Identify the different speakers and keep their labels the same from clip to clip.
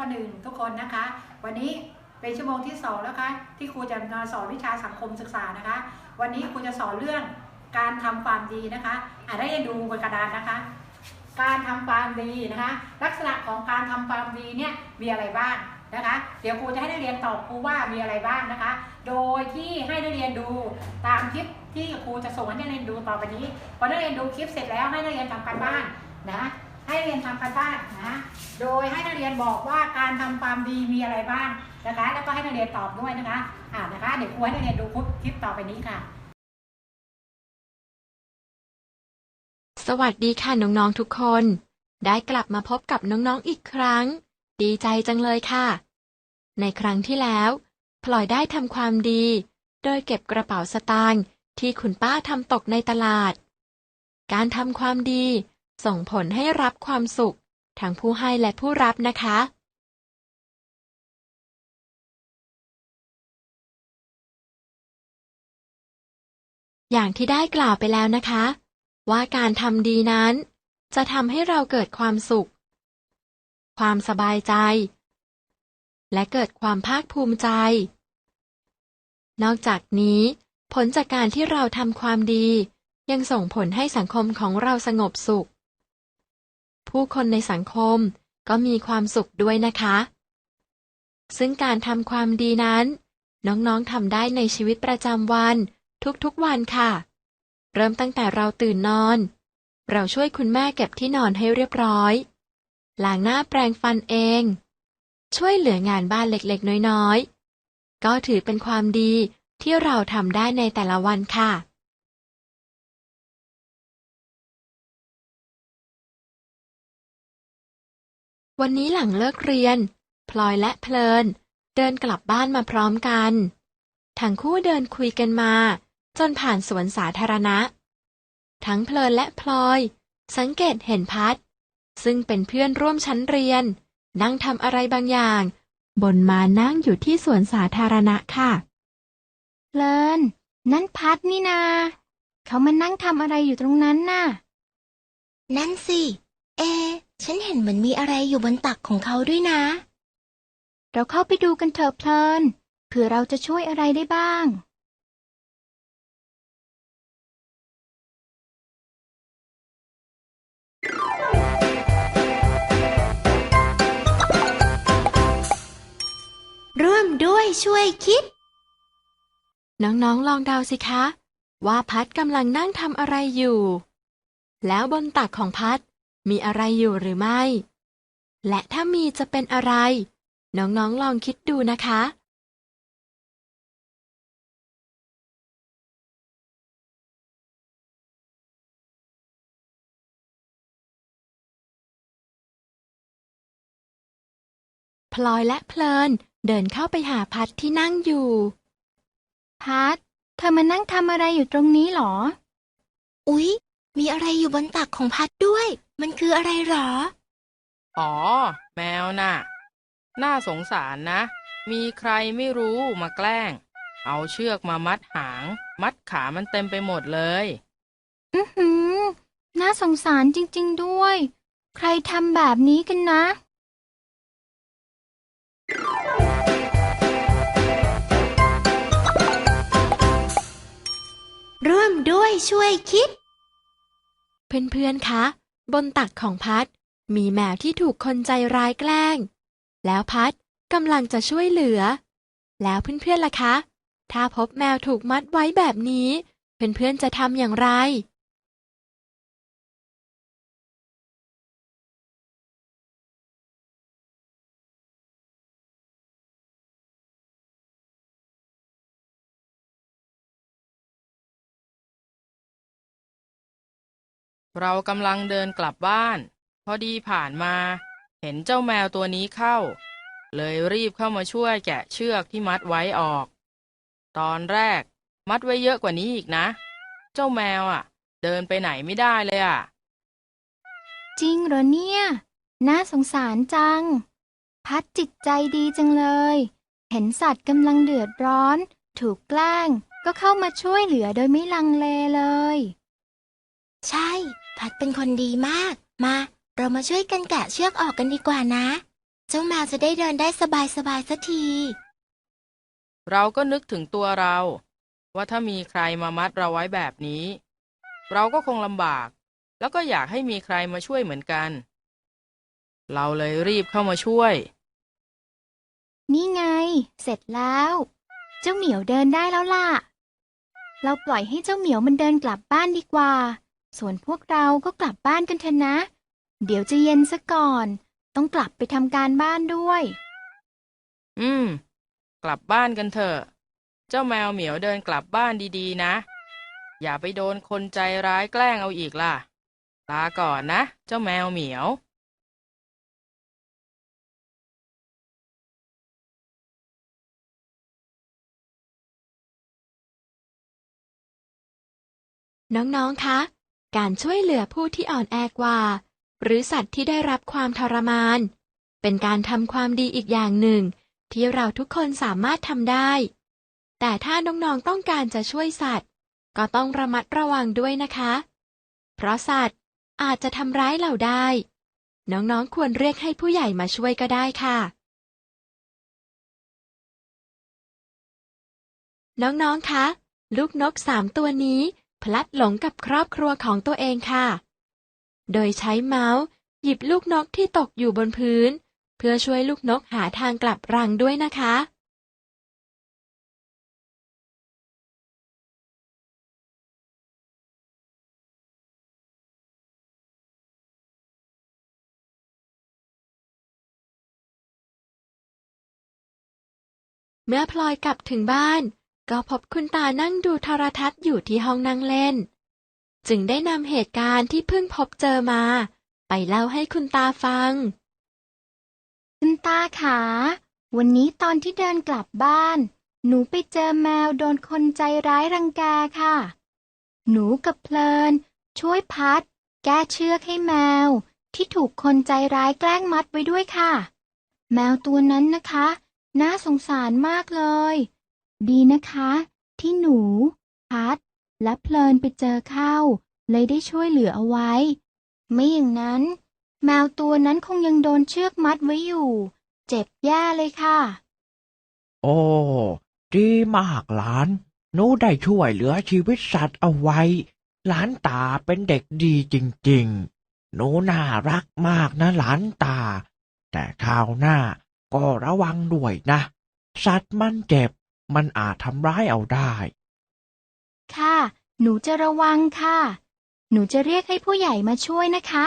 Speaker 1: ปหนึ่งทุกคนนะคะ วันนี้เป็นชั่วโมงที่สองแล้วคะที่ครูจะมาสอนวิชาสังคมศึกษานะคะ วันนี้ครูจะสอนเรื่องการทำความดีนะคะอ่านได้ดูบนกระดานนะคะ การทำความดีนะคะ ลักษณะของการทำความดีเนี่ยมีอะไรบ้างนะคะ เดี๋ยวครูจะให้นักเรียนตอบครูว่ามีอะไรบ้างนะคะ โดยที่ให้นักเรียนดูตามคลิปที่ครูจะส่งให้นักเรียนดูต่อไปนี้พอนักเรียนดูคลิปเสร็จแล้วให้นักเรียนทำการบ้านนะ ให้เรียนทำการบ้านนะ โดยให้นักเรียนบอกว่าการทำความดีมีอะไรบ้างนะคะ แล้วก็ให้นักเรียนตอบด้วยนะคะ อ่านะคะ เดี๋ยวครูให้นักเรียนดูคลิปต่อไปนี้ค่ะ
Speaker 2: สวัสดีค่ะน้องๆทุกคน ได้กลับมาพบกับน้องๆอีกครั้ง ดีใจจังเลยค่ะ ในครั้งที่แล้วพลอยได้ทำความดี โดยเก็บกระเป๋าสตางค์ที่คุณป้าทำตกในตลาด การทำความดี ส่งผลให้รับความสุข ทั้งผู้ให้และผู้รับนะคะ อย่างที่ได้กล่าวไปแล้วนะคะ ว่าการทำดีนั้น จะทำให้เราเกิดความสุข ความสบายใจ และเกิดความภาคภูมิใจ นอกจากนี้ผลจากการที่เราทำความดียังส่งผลให้สังคมของเราสงบสุข ผู้คนในสังคม ก็มีความสุขด้วยนะคะ ซึ่งการทำความดีนั้น น้องๆทำได้ในชีวิตประจำวัน ทุกๆวันค่ะ เริ่มตั้งแต่เราตื่นนอน เราช่วยคุณแม่เก็บที่นอนให้เรียบร้อยล้างหน้าแปรงฟันเอง ช่วยเหลืองานบ้านเล็กๆ น้อยๆ ก็ถือเป็นความดีที่เราทำได้ในแต่ละวันค่ะ วันนี้หลังเลิกเรียน พลอยและเพลิน เดินกลับบ้านมาพร้อมกัน ทั้งคู่เดินคุยกันมา จนผ่านสวนสาธารณะ ทั้งเพลินและพลอย สังเกตเห็นพัด ซึ่งเป็นเพื่อนร่วมชั้นเรียน นั่งทำอะไรบางอย่าง บนมานั่งอยู่ที่สวนสาธารณะค่ะ
Speaker 3: เพลิน นั่นพัดนี่นา เขามานั่งทำอะไรอยู่ตรงนั้นน่ะ
Speaker 4: นั่นสิ เอะ ฉันเห็นเหมือนมีอะไรอยู่บนตักของเขาด้วยนะ
Speaker 3: เราเข้าไปดูกันเถอะเพลินเผื่อเราจะช่วยอะไรได้บ้าง
Speaker 4: ร่วมด้วยช่วยคิด
Speaker 2: น้องๆ ลองเดาสิคะ ว่าพัดกำลังนั่งทำอะไรอยู่ แล้วบนตักของพัด มีอะไรอยู่หรือไม่ และถ้ามีจะเป็นอะไร น้องๆลองคิดดูนะคะ พลอยและเพลินเดินเข้าไปหาพัดที่นั่งอยู่
Speaker 3: พัดเธอมานั่งทำอะไรอยู่ตรงนี้หรอ
Speaker 4: อุ๊ย มีอะไรอยู่บนตักของพัดด้วย มันคืออะไรหรอ
Speaker 5: อ๋อ แมวน่ะ น่าสงสารนะ มีใครไม่รู้มาแกล้ง เอาเชือกมามัดหาง มัดขามันเต็มไปหมดเลย
Speaker 3: อือหือ น่าสงสารจริง ๆ ด้วย ใครทำแบบนี้กันนะ
Speaker 4: ร่วมด้วยช่วยคิด
Speaker 2: เพื่อนๆ คะ บนตักของพัด มีแมวที่ถูกคนใจร้ายแกล้ง แล้วพัดกำลังจะช่วยเหลือ แล้วเพื่อนๆล่ะคะ ถ้าพบแมวถูกมัดไว้แบบนี้ เพื่อนๆจะทำอย่างไร
Speaker 5: เรากำลังเดินกลับบ้าน พอดีผ่านมา เห็นเจ้าแมวตัวนี้เข้า เลยรีบเข้ามาช่วยแกะเชือกที่มัดไว้ออก ตอนแรกมัดไว้เยอะกว่านี้อีกนะ เจ้าแมวอะ เดินไปไหนไม่ได้เลยอะ
Speaker 3: จริงเหรอเนี่ย น่าสงสารจัง พัดจิตใจดีจังเลย เห็นสัตว์กำลังเดือดร้อน ถูกแกล้งก็เข้ามาช่วยเหลือโดยไม่ลังเลเลย
Speaker 4: ใช่ พัดเป็นคนดีมาก มา เรามาช่วยกันแกะเชือกออกกันดีกว่านะ เจ้าแมวจะได้เดินได้สบายสบายๆสักที
Speaker 5: เราก็นึกถึงตัวเรา ว่าถ้ามีใครมามัดเราไว้แบบนี้ เราก็คงลำบาก แล้วก็อยากให้มีใครมาช่วยเหมือนกัน เราเลยรีบเข้ามาช่วย
Speaker 3: นี่ไง เสร็จแล้ว เจ้าเหมียวเดินได้แล้วล่ะ เราปล่อยให้เจ้าเหมียวมันเดินกลับบ้านดีกว่า ส่วนพวกเราก็กลับบ้านกันเถอะนะ เดี๋ยวจะเย็นซะก่อน ต้องกลับไปทำการบ้านด้วย
Speaker 5: อืม กลับบ้านกันเถอะ เจ้าแมวเหมียวเดินกลับบ้านดีๆ นะ อย่าไปโดนคนใจร้ายแกล้งเอาอีกล่ะ ลาก่อนนะ เจ้าแมวเหมียว
Speaker 2: น้อง ๆ คะ การช่วยเหลือผู้ที่อ่อนแอกว่า หรือสัตว์ที่ได้รับความทรมาน เป็นการทำความดีอีกอย่างหนึ่ง ที่เราทุกคนสามารถทำได้ แต่ถ้าน้องๆต้องการจะช่วยสัตว์ ก็ต้องระมัดระวังด้วยนะคะ เพราะสัตว์อาจจะทำร้ายเราได้ น้องๆควรเรียกให้ผู้ใหญ่มาช่วยก็ได้ค่ะ น้องๆคะ ลูกนกสามตัวนี้ พลัดหลงกับครอบครัวของตัวเองค่ะ โดยใช้เมาส์หยิบลูกนกที่ตกอยู่บนพื้น เพื่อช่วยลูกนกหาทางกลับรังด้วยนะคะ เมื่อพลอยกลับถึงบ้าน ก็พบคุณตานั่งดูโทรทัศน์อยู่ที่ห้องนั่งเล่น จึงได้นำเหตุการณ์ที่เพิ่งพบเจอมา ไปเล่าให้คุณตาฟัง
Speaker 3: คุณตาขาวันนี้ตอนที่เดินกลับบ้าน หนูไปเจอแมวโดนคนใจร้ายรังแกค่ะ หนูกับเพลิน ช่วยพัด แก้เชือกให้แมว ที่ถูกคนใจร้ายแกล้งมัดไว้ด้วยค่ะ แมวตัวนั้นนะคะ น่าสงสารมากเลย ดีนะคะ ที่หนู พัด และเพลินไปเจอเข้า เลยได้ช่วยเหลือเอาไว้ ไม่อย่างนั้น แมวตัวนั้นคงยังโดนเชือกมัดไว้อยู่ เจ็บแย่เลยค่ะ
Speaker 6: โอ้ดีมากหลานหนูได้ช่วยเหลือชีวิตสัตว์เอาไว้ หลานตาเป็นเด็กดีจริงๆ หนูน่ารักมากนะหลานตา แต่คราวหน้าก็ระวังด้วยนะ สัตว์มันเจ็บ มันอาจทำร้ายเอาได้
Speaker 3: ค่ะ หนูจะระวังค่ะ หนูจะเรียกให้ผู้ใหญ่มาช่วยนะคะ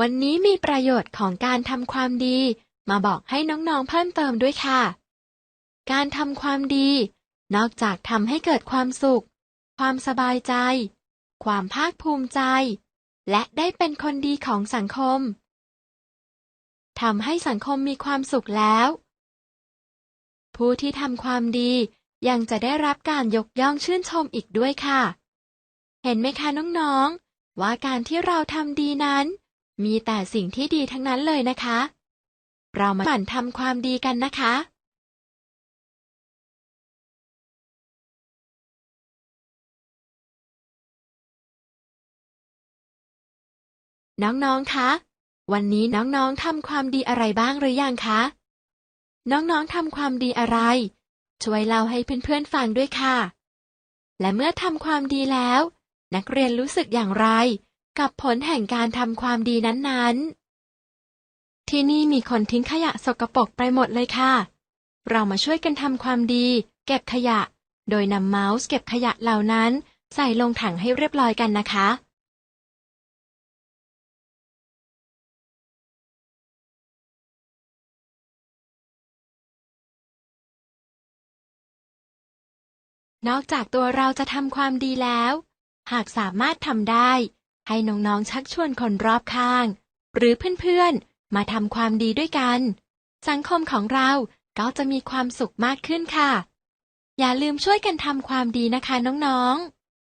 Speaker 2: วันนี้มีประโยชน์ของการทำความดี มาบอกให้น้องๆเพิ่มเติมด้วยค่ะ การทำความดี นอกจากทำให้เกิดความสุข ความสบายใจ ความภาคภูมิใจ และได้เป็นคนดีของสังคมทำให้สังคมมีความสุขแล้ว ผู้ที่ทำความดียังจะได้รับการยกย่องชื่นชมอีกด้วยค่ะ เห็นไหมคะน้องๆ ว่าการที่เราทำดีนั้น มีแต่สิ่งที่ดีทั้งนั้นเลยนะคะ เรามาหมั่นทำความดีกันนะคะ น้องๆ คะ วันนี้น้องๆ ทำความดีอะไรบ้างหรือยังคะ น้องๆ ทำความดีอะไร ช่วยเล่าให้เพื่อนๆ ฟังด้วยค่ะ และเมื่อทำความดีแล้ว นักเรียนรู้สึกอย่างไร กับผลแห่งการทำความดีนั้นๆ ที่นี่มีคนทิ้งขยะสกปรกไปหมดเลยค่ะ เรามาช่วยกันทำความดี เก็บขยะ โดยนำเมาส์เก็บขยะเหล่านั้น ใส่ลงถังให้เรียบร้อยกันนะคะ นอกจากตัวเราจะทำความดีแล้ว หากสามารถทำได้ ให้น้องๆชักชวนคนรอบข้าง หรือเพื่อนๆ มาทำความดีด้วยกัน สังคมของเราก็จะมีความสุขมากขึ้นค่ะ อย่าลืมช่วยกันทำความดีนะคะน้องๆ